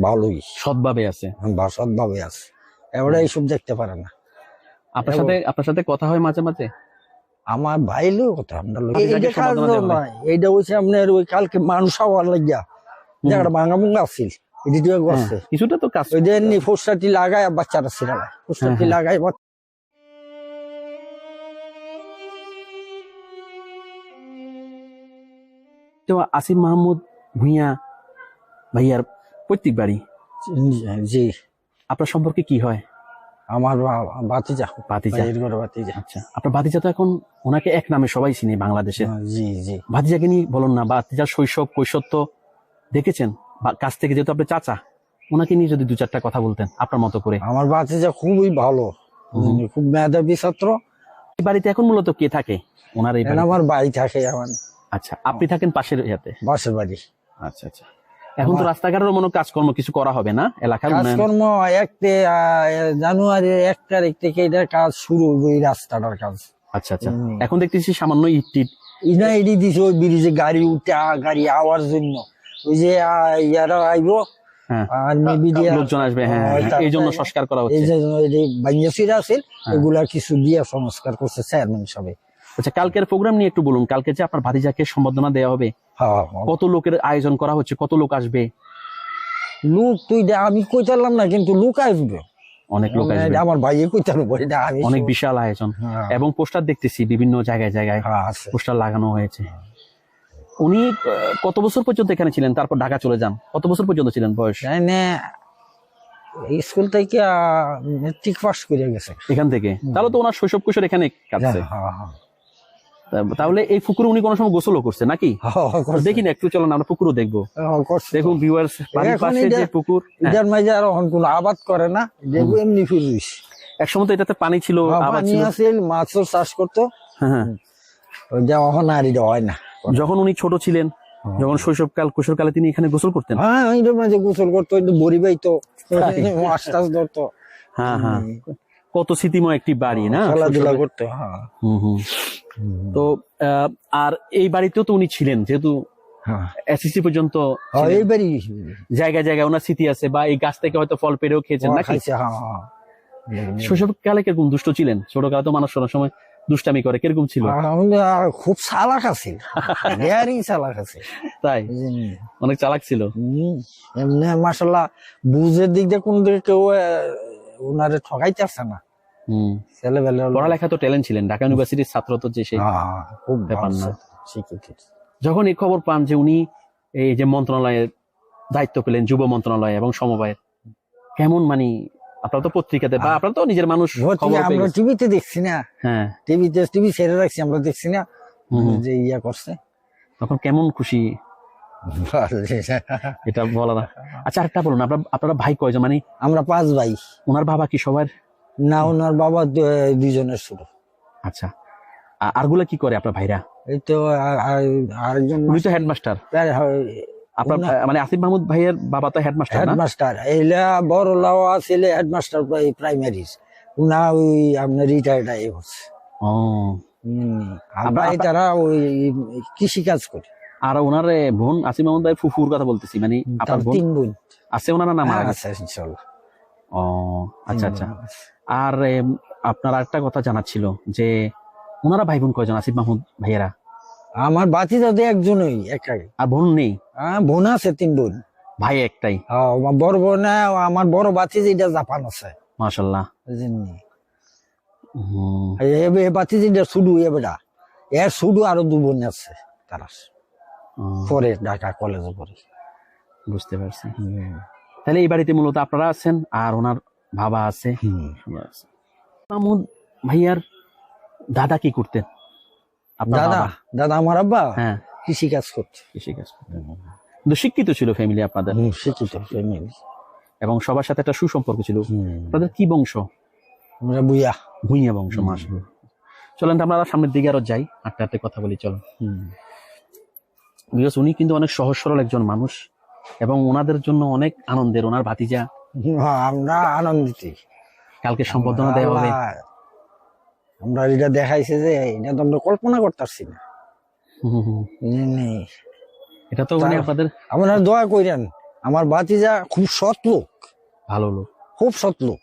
ভালোই। সৎভাবে আছে। বাসত ভাবে আছে। এবারে এইসব দেখতে পারে না। আপনার সাথে আপনার সাথে কথা হয় মাঝে মাঝে? আমার ভাই লোক কথা আমরা লোক এইটা আপনার ওই কালকে মানুষ হওয়ার লাগিয়া। জায়গাটা ভাঙা ভুঙ্গা আছিল করছে হ্যাঁ, কিছুটা তো কাজ। ওই যে লাগায় বাচ্চারা ফুসটাটি হ্যাঁ। লাগায় তো আসিফ মাহমুদ ভুঁইয়া ভাইয়ার পৈতৃক বাড়ি? জি। আপনার সম্পর্কে কি হয়? আমার বাতিজা ভাতিজা। বাতিজা আচ্ছা। আপনার ভাতিজা তো এখন ওনাকে এক নামে সবাই চিনে বাংলাদেশে জি জি। ভাতিজাকে নিয়ে বলুন না ভাতিজার শৈশব কৈশোর তো দেখেছেন? বা কাছ থেকে যেহেতু আপনি চাচা ওনাকে নিয়ে যদি দু চারটা কথা বলতেন আপনার মতো করে। আমার বাতিজা খুবই ভালো খুব মেধাবী ছাত্র। বাড়িতে এখন মূলত কে থাকে? ওনার এই আমার বাড়ি থাকে আমার। আচ্ছা আপনি থাকেন পাশের ইয়াতে? বাসের বাড়ি। আচ্ছা আচ্ছা। এখন তো রাস্তাঘাটের মনে কাজকর্ম কিছু করা হবে না এলাকার কাজকর্ম এক জানুয়ারি এক তারিখ থেকে এটা কাজ শুরু এই রাস্তাটার কাজ। আচ্ছা আচ্ছা। এখন দেখতেছি সামান্য ইট টিট ইনা এডি দিছে ওই ব্রিজে গাড়ি উঠে গাড়ি আওয়ার জন্য। ওই যে ইয়ারা আইবো হ্যাঁ। আর মিডিয়া লোকজন আসবে হ্যাঁ হ্যাঁ, এই জন্য সংস্কার করা এই যে আছে হ্যাঁ। এগুলা কিছু দিয়ে সংস্কার করছে চেয়ারম্যান সবে। আচ্ছা কালকের প্রোগ্রাম নিয়ে একটু বলুন। কালকে যে আপনার ভাতিজাকে সম্বর্ধনা দেওয়া হবে হ্যাঁ কত লোকের আয়োজন করা হচ্ছে কত লোক আসবে? লোক তুই আমি কইতালাম না কিন্তু লোক আসবে। অনেক লোক আসবে। আমার ভাইয়ে কইতাল এটা আমি অনেক বিশাল আয়োজন। হ্যাঁ, এবং পোস্টার দেখতেছি বিভিন্ন জায়গায় জায়গায় হ্যাঁ, পোস্টার লাগানো হয়েছে। উনি কত বছর পর্যন্ত এখানে ছিলেন? তারপর ঢাকা চলে যান। কত বছর পর্যন্ত ছিলেন বয়স? স্কুল থেকে মেট্রিক পাস করে গেছে। এখান থেকে? তাহলে তো ওনার শৈশব কৈশোর এখানে কাটছে। হ্যাঁ, হ্যাঁ, তাহলে এই পুকুরে উনি কোনো সময় গোসলও করছে নাকি? হ্যাঁ, দেখি না একটু চলো না আমরা পুকুরও দেখব। হ্যাঁ, দেখুন ভিউয়ার্স পাশে যে পুকুর হ্যাঁ, এটার মাঝে আর কোনো আবাদ করে না দেখব এমনি ফিরিস একসময় তো এটাতে পানি ছিল পানি মাছও চাষ করতো। হ্যাঁ, হ্যাঁ। আর এটা হয় না। যখন উনি ছোট ছিলেন যখন শৈশবকাল কৈশোরকালে তিনি এখানে গোসল করতেন? হ্যাঁ এটার মাঝে গোসল করতো বড়ি বাইতো মাছ টাছ ধরতো। হ্যাঁ হ্যাঁ। কত স্মৃতিময় একটি বাড়ি না? খেলাধুলা করতো হ্যাঁ। হুম, হুম। তো আর এই বাড়িতেও তো উনি ছিলেন যেহেতু হ্যাঁ। এসএসসি পর্যন্ত জায়গায় জায়গায় ওনার স্মৃতি আছে বা এই গাছ থেকে হয়তো ফল পেরেও খেয়েছেন নাকি? হ্যাঁ হ্যাঁ শৈশবকালে কীরকম দুষ্ট ছিলেন? ছোটকালে তো মানুষ অনেক সময় দুষ্টামি করে কীরকম ছিল? খুব চালাক আছে ডেয়ারিং চালাক আছে। তাই? অনেক চালাক ছিল। এমনি মাসাল্লাহ বুঝের দিক দিয়ে কোন দিকে কেউ ওনারে ঠকাইতে আসছে না। পড়ালেখা তো ট্যালেন্ট ছিলেন। ঢাকা ইউনিভার্সিটির ছাত্র তো যে সেই খুব ব্যাপার না। যখন এই খবর পান যে উনি এই যে মন্ত্রণালয়ের দায়িত্ব পেলেন যুব মন্ত্রণালয় এবং সমবায় কেমন মানে আপনারা তো পত্রিকাতে বা আপনারা তো নিজের মানুষ আমরা টিভিতে দেখছি না। হ্যাঁ। টিভিতে টিভি ছেড়ে রাখছি আমরা দেখছি না। যে ইয়া করছে। তখন কেমন খুশি? এটা বলা না আচ্ছা আরেকটা বলুন আপনার আপনারা ভাই কয়জন? মানে আমরা পাঁচ ভাই। ওনার বাবা কি সবার? না ওনার বাবা দু- দুইজনের ছোট। আচ্ছা। আরগুলা কি করে আপনার ভাইরা? এই তো আর- আর- আরেকজন উনি তো হেডমাস্টার। আপনার মানে আসিফ মাহমুদ ভাইয়ের বাবা তো হেডমাস্টার হেডমাস্টার। এইলা বড় লাও হেডমাস্টার প্রাইমারি উনা ওই আপনার রিটায়ার্ড আই হচ্ছে। ও। আমরা তারা ওই কৃষি কাজ করি। আর ওনার বোন আসিফ মাহমুদ ভাই ফুফুর কথা বলতেছি মানে আপনার বোন? তিন বোন। আছে ওনার নাম আছে ইনশাল্লাহ। ও আচ্ছা আচ্ছা। আর আপনার আরেকটা কথা জানা ছিল যে ওনারা ভাই বোন কয়জন? আসিফ মাহমুদ ভাইয়েরা? আমার বাতি দাদা একজনই একাই। আর বোন নেই? হ্যাঁ বোন আছে তিন বোন। ভাই একটাই? হ্যাঁ, বড় বোন আমার বড় বাতি যেটা জাপান আছে। মাশাল্লাহ। এ বাতি যেটা শুধু এবেটা এর শুধু আরও দু বোন আছে তারা। পরে ঢাকা কলেজে পড়ে। বুঝতে পারছি। তাহলে এই বাড়িতে মূলত আপনারা আছেন আর ওনার বাবা আছে। মাহমুদ ভাইয়ার দাদা কি করতেন? দাদা? দাদা আমার আব্বা? হ্যাঁ। কৃষি কাজ করছে কৃষি কাজ কিন্তু শিক্ষিত ছিল ফ্যামিলি আপনাদের? শিক্ষিত family। এবং সবার সাথে একটা সুসম্পর্ক ছিল। আপনাদের কি বংশ? আমরা বুইয়া ভুইয়া বংশ। মাস চলেন তো আমরা সামনের দিকে আরও যাই। আটটা আটটে কথা বলি চলো বিকজ উনি কিন্তু অনেক সহজ সরল একজন মানুষ। এবং ওনাদের জন্য অনেক আনন্দের ওনার ভাতিজা। হ্যাঁ, আমরা আনন্দিত। কালকে সম্বর্ধনা দেওয়া হবে। আমরা এটা দেখাইছে যে এটা তো আমরা কল্পনা করতেছি না? এটা তো মানে আপনাদের আপনারা দোয়া করেন আমার বাতিজা খুব সৎ লোক। ভালো লোক। খুব সৎ লোক।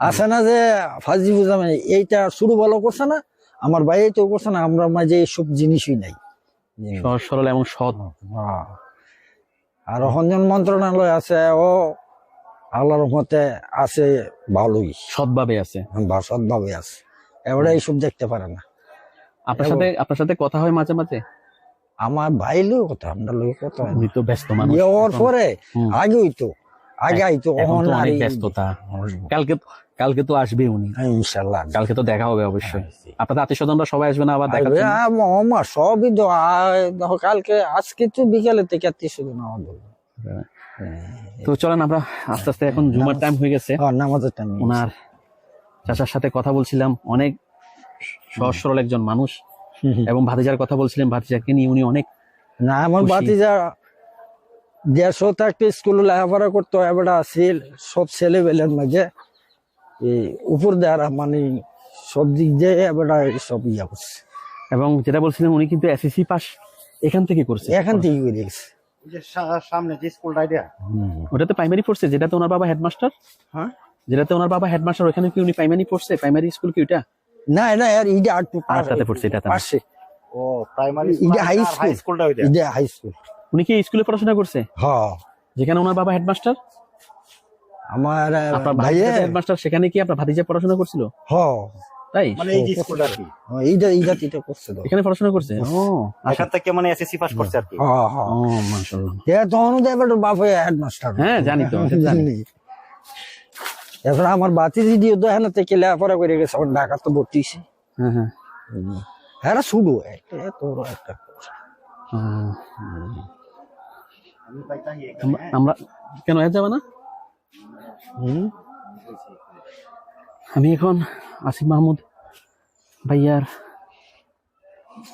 আছে না যে ফাজি বুঝা মানে এইটা শুরু ভালো করছে না আমার বাইরে তো করছে না আমরা মাঝে এইসব জিনিসই নাই। সহজ সরল এবং সৎ। হ্যাঁ। আর রঞ্জন মন্ত্রণালয় আছে ও আল্লাহর রহমতে আছে ভালোই। সৎভাবে আছে। সৎভাবে আছে। এবারে এইসব দেখতে পারে না। আপনার সাথে আপনার সাথে কথা হয় মাঝে মাঝে? আমার ভাই লোক কথা আমরা লোক কথা। উনি তো ব্যস্ত মানুষ। বিয়ে পরে আগে হইতো আগে আইতো এখন তো এখন আর অনেক ব্যস্ততা। কালকে কালকে তো আসবে উনি। হ্যাঁ, ইনশাল্লাহ কালকে তো দেখা হবে অবশ্যই। আপনাদের আত্মীয় স্বজনরা সবাই আসবে না আবার দেখা সবই তো দেখো কালকে আজকে তো বিকালে থেকে আত্মীয় স্বজন আমাদের তো চলেন আমরা আস্তে আস্তে এখন জুমার টাইম হয়ে গেছে। হ্যাঁ, নামাজের টাইম ওনার চাচার সাথে কথা বলছিলাম। অনেক সহজ সরল একজন মানুষ। এবং ভাতিজার কথা বলছিলেন ভাতিজাকে নিয়ে উনি অনেক না আমার। বাতিজা দেড়শো থাকতে স্কুলে লেখাপড়া করতো এবার আসিল সব ছেলে বেলের মাঝে। উপর দেওয়ার মানে সব দিক দিয়ে এবার সব ইয়া করছে। এবং যেটা বলছিলেন উনি কিন্তু এসএসসি পাস এখান থেকে করছে। এখান থেকে করে গেছে। সামনে যে স্কুলটা এটা? ওটাতে প্রাইমারি পড়ছে যেটাতে ওনার বাবা হেডমাস্টার হ্যাঁ। যেটাতে ওনার বাবা হেডমাস্টার ওখানে কি উনি প্রাইমারি পড়ছে? প্রাইমারি স্কুল কি ওটা না না আর ইডে আর একটু আরেকটাতে পড়ছে, এটাতে না। পাশে। ও প্রাইমারি এটা high হাই স্কুলটা ওইটা? ইডে হাই স্কুল উনি কি স্কুলে পড়াশোনা করছে? হ্যাঁ। যেখানে ওনার বাবা হেডমাস্টার আমার ভাইয়ে হেডমাস্টার সেখানে কি আপনার ভাতিজা পড়াশোনা করছিল? হ্যাঁ তাই? মানে এই যে স্কুলটা আর কি। হ্যাঁ, এইটা এটা করছে তো। এখানে পড়াশোনা করছে? ও এখান থেকে মানে এসএসসি পাস করছে আর কি। হ্যাঁ হ্যাঁ ও মাশাআল্লাহ। এ তখন তো এবার বাপ হেডমাস্টার হ্যাঁ জানি তো জানি। এখন আমার বাতি দিদি তো এখানে থেকে লেখাপড়া করে গেছে এখন ঢাকা তো ভর্তি হয়েছে। হ্যাঁ হ্যাঁ। হ্যাঁ শুধু একটা তোর একটা আমরা-। কেন এ যাবে না? আমি এখন আসিফ মাহমুদ ভাইয়ার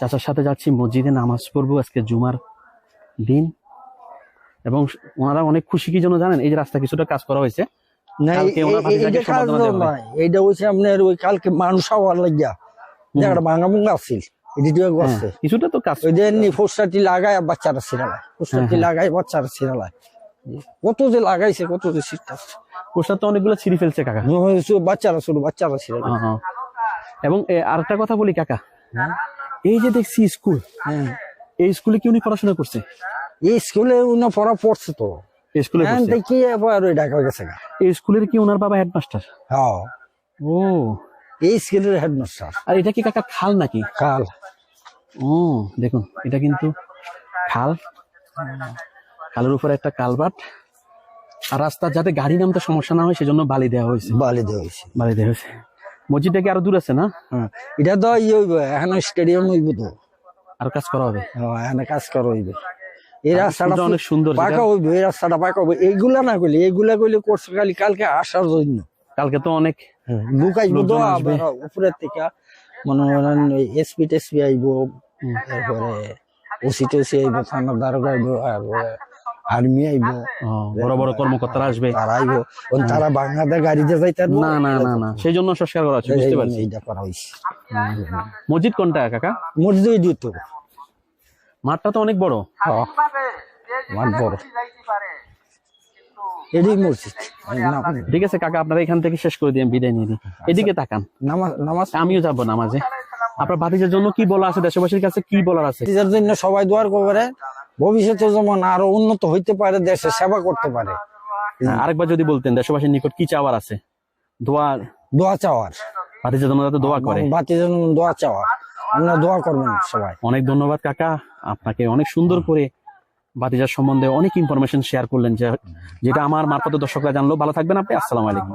চাচার সাথে যাচ্ছি মসজিদে নামাজ পড়ব আজকে জুমার দিন। এবং ওনারা অনেক খুশি কি জন্য জানেন? এই যে রাস্তা কিছুটা কাজ করা হয়েছে। এইটা হচ্ছে আপনার ওই কালকে মানুষ হওয়ার লাগিয়া। যে ভাঙা ভুঙ্গা আছিল। এটি দিয়ে হ্যাঁ, কিছুটা তো কাজ ওই যে লাগায় বাচ্চারা ছিড়ালায় ফোস্টারটি হ্যাঁ। লাগায় বাচ্চারা ছিড়ালায় কত যে লাগাইছে কত যে পোস্টার তো অনেকগুলো ছিঁড়ে ফেলছে কাকা। বাচ্চারা শুধু বাচ্চারা ছিড়ালায় হ্যাঁ, হ্যাঁ। এবং এ, আরেকটা কথা বলি কাকা। হ্যাঁ। এই যে দেখছি স্কুল হ্যাঁ। এই স্কুলে কি উনি পড়াশোনা করছে? এই স্কুলে উনি পড়া পড়ছে তো। এই স্কুলে। দেখি এবার ওই ঢাকা গেছে এই স্কুলের কি ওনার বাবা হেডমাস্টার? হ্যাঁ। ও। এই স্কুলের হেডমাস্টার। আর এটা কি কাকা খাল নাকি? কাল ও দেখুন এটা কিন্তু খাল। খালের উপরে একটা কালবাট আর রাস্তা যাতে গাড়ি নামতে সমস্যা না হয় সেজন্য বালি দেওয়া হয়েছে। বালি দেওয়া হয়েছে। বালি দেওয়া হয়েছে। মসজিদটা কি আরও দূর আছে না? হ্যাঁ এটা তো ইয়ে হইব এখন স্টেডিয়াম হইব তো। আর কাজ করা হবে? হ্যাঁ, এখানে কাজ করা হইবে। এই রাস্তাটা অনেক সুন্দর পাকা হইবে এই রাস্তাটা পাকা হইবে। এইগুলা না কইলে এইগুলা কইলে করছে খালি কালকে আসার জন্য। কালকে তো অনেক লোক আইব তো উপরের থেকে। মনে করেন এসপি টেসপি আইব। তারপরে ওসি টেসি আইব থানার দ্বারকা আইব আর আর্মি আইব। বড় বড় কর্মকর্তারা আসবে। তারা আইব। তারা বাংলাদেশ গাড়িতে। না না না না। সেই জন্য সংস্কার করা হচ্ছে বুঝতে পারছি। এইটা করা হইছে। মসজিদ কোনটা কাকা? মসজিদ দিত মাঠটা তো অনেক বড়। মাঠ বড়। এটাই মসজিদ। ঠিক আছে কাকা আপনারা এখান থেকে শেষ করে দিয়ে বিদায় নিয়ে দিই এদিকে তাকান। নামাজ নামাজ আমিও যাব নামাজে। আপনার ভাতিজার জন্য কি বলা আছে? দেশবাসীর কাছে কি বলার আছে? জন্য সবাই দোয়ার করে ভবিষ্যতে যেমন আরও উন্নত হইতে পারে দেশে সেবা করতে পারে। আরেকবার যদি বলতেন দেশবাসীর নিকট কি চাওয়ার আছে? দোয়ার দোয়া চাওয়ার। যাতে দোয়া করে। যেন দোয়া চাওয়া আমরা দোয়া করবেন সবাই। অনেক ধন্যবাদ কাকা। আপনাকে অনেক সুন্দর করে ভাতিজার সম্বন্ধে অনেক ইনফরমেশন শেয়ার করলেন যে যেটা আমার মারফত দর্শকরা জানলো। ভালো থাকবেন আপনি। আসসালামু আলাইকুম।